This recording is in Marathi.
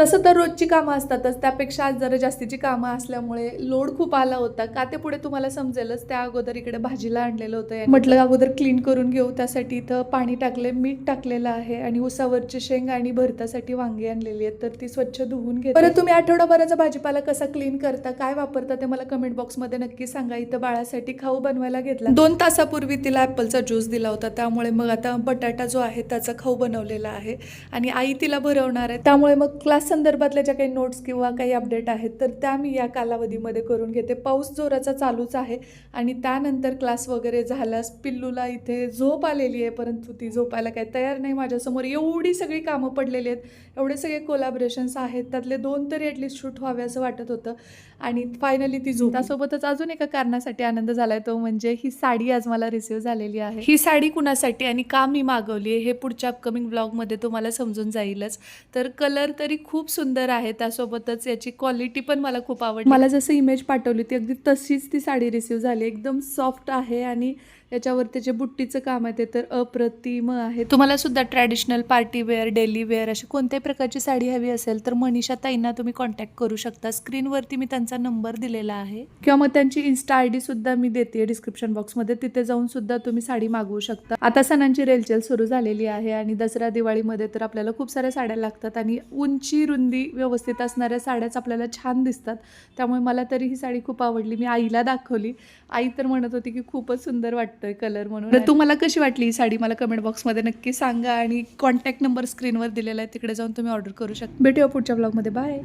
तसं तर रोजची कामं असतातच. त्यापेक्षा आज जरा जास्तीची कामं असल्यामुळे लोड खूप आला होता. का ते पुढे तुम्हाला समजेलच. त्या अगोदर इकडे भाजीला आणलेलं होतं. म्हटलं अगोदर क्लीन करून घेऊ. त्यासाठी इथं पाणी टाकले मीठ टाकलेलं आहे आणि उसावरची शेंग आणि भरतासाठी वांगी आणलेली आहेत. तर ती स्वच्छ धुवून घे परत तुम्ही आठवडाभराचा भाजीपाला कसा क्लीन करता? काय वापरता ते मला कमेंट बॉक्समध्ये नक्की सांगा. इथं बाळासाठी खाऊ बनवायला घेतला. दोन तासापूर्वी तिला ॲपलचा ज्यूस दिला होता. त्यामुळे मग आता बटाटा जो आहे त्याचा खाऊ बनवलेला आहे. आणि आई तिला भरवणार आहे. त्यामुळे मग क्लास संदर्भातल्या ज्या काही नोट्स किंवा काही अपडेट आहेत तर त्या मी या कालावधीमध्ये करून घेते. पाऊस जोराचा चालूच आहे आणि त्यानंतर क्लास वगैरे झाल्यास पिल्लूला इथे झोप आलेली आहे परंतु ती झोपायला काही तयार नाही माझ्यासमोर. एवढी सगळी कामं पडलेली आहेत एवढे सगळे कोलॅबरेशन्स आहेत त्यातले दोन तरी ॲटलिस्ट शूट व्हावे असं वाटत होतं आणि फायनली ती झोप त्यासोबतच अजून एका कारणासाठी आनंद झालाय तो म्हणजे ही साडी आज मला रिसिव्ह झालेली आहे. ही साडी कुणासाठी आणि का मी मागवली आहे हे पुढच्या अपकमिंग ब्लॉगमध्ये तुम्हाला समजून जाईलच. तर कलर तरी खूप सुंदर आहे त्यासोबतच याची क्वालिटी पण मला खूप आवडली. मला जसं इमेज पाठवली ती अगदी तशीच ती साडी रिसिव्ह झाली. एकदम सॉफ्ट आहे आणि याच्यावर त्याचे बुट्टीचं काम आहे ते तर अप्रतिम आहे. तुम्हाला सुद्धा traditional party wear daily wear अशी कोणत्याही प्रकारची साडी हवी असेल तर मनीषा ताईंना तुम्ही कॉन्टॅक्ट करू शकता. स्क्रीनवरती मी त्यांचा नंबर दिलेला आहे. किंवा मग त्यांची इन्स्टा आय डी सुद्धा मी देते डिस्क्रिप्शन बॉक्समध्ये तिथे जाऊन सुद्धा तुम्ही साडी मागवू शकता. आता सणांची रेलचेल सुरू झालेली आहे आणि दसरा दिवाळीमध्ये तर आपल्याला खूप साऱ्या साड्या लागतात आणि उंची रुंदी व्यवस्थित असणाऱ्या साड्याच आपल्याला छान दिसतात. त्यामुळे मला तरी ही साडी खूप आवडली. मी आईला दाखवली. आई तर म्हणत होती की खूपच सुंदर वाटतोय कलर म्हणून. तर तुम्हाला कशी वाटली ही साडी? मला कमेंट बॉक्समध्ये नक्की सांगा आणि कॉन्टॅक्ट नंबर स्क्रीनवर दिलेला आहे तिकडे जाऊन तुम्ही ऑर्डर करू शकता. भेटूया पुढच्या ब्लॉगमध्ये बाय